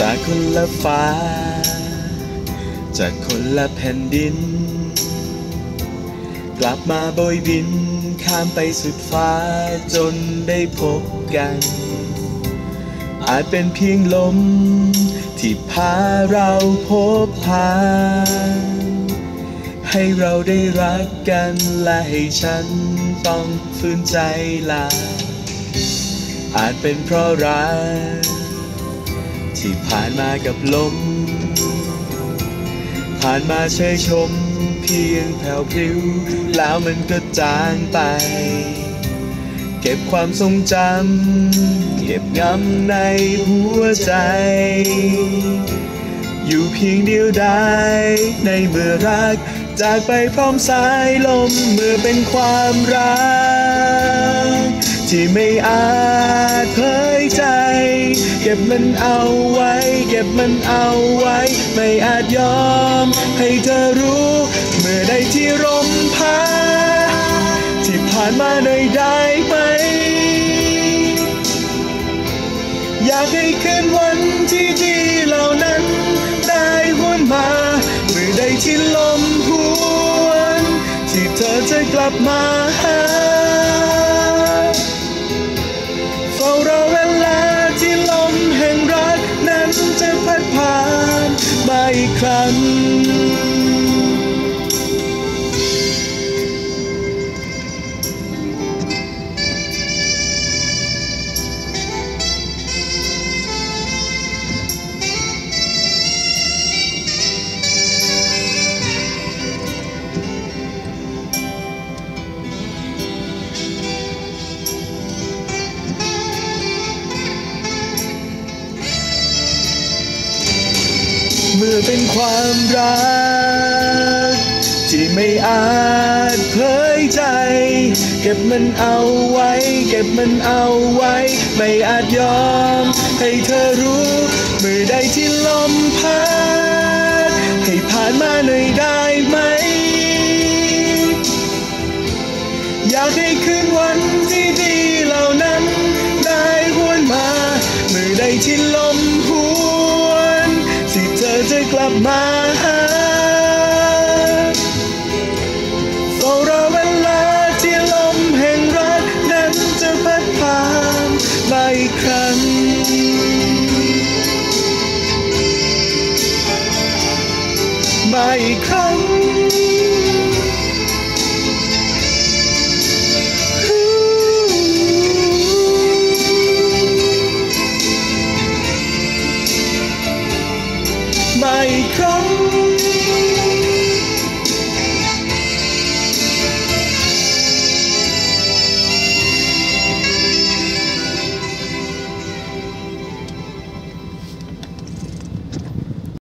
จากคนละฟ้า จากคนละแผ่นดิน กลับมาโบยบิน ข้ามไปสุดฟ้าจนได้พบกัน อาจเป็นเพียงลม ที่พาเราพบพานให้เราได้รักกันและให้ฉันต้องฝืนใจลาอาจเป็นเพราะรัก ที่ผ่านมากับลม ผ่านมาเชยชม เพียงแผ่วพริ้ว แล้วมันก็จางไป เก็บความทรงจำ เก็บงำในหัวใจ อยู่เพียงเดียวดายในเมื่อรัก จากไปพร้อมสายลมเมื่อเป็นความรัก ที่ไม่อาจ บมันเอาไว้ เก็บมันเอาไว้ ไม่อาจยอม ให้เธอรู้ เมื่อใดที่ลมพัดที่ผ่านมาหน่อยได้ไหม อยากให้คืนวันที่ดีเหล่านั้น ได้หวนมา เมื่อใดที่ลมหวน ที่เธอจะกลับมาหา อีกครั้ง มื่อเป็นความรัก ที่ไม่อาจเผยใจ เก็บมันเอาไว้ เก็บมันเอาไว้ ไม่อาจยอม ให้เธอรู้เมื่อใดที่ลมพัดให้ผ่านมาหน่อยได้ไหม อยากให้คืนวันที่ดีเหล่านั้น ได้หวนมาเมื่อใดที่ลม กลับมาหาเฝ้ารอเวลาที่ลมแห่งรักนั้นจะพัดพานมาอีกครั้งมาอีกครั้ง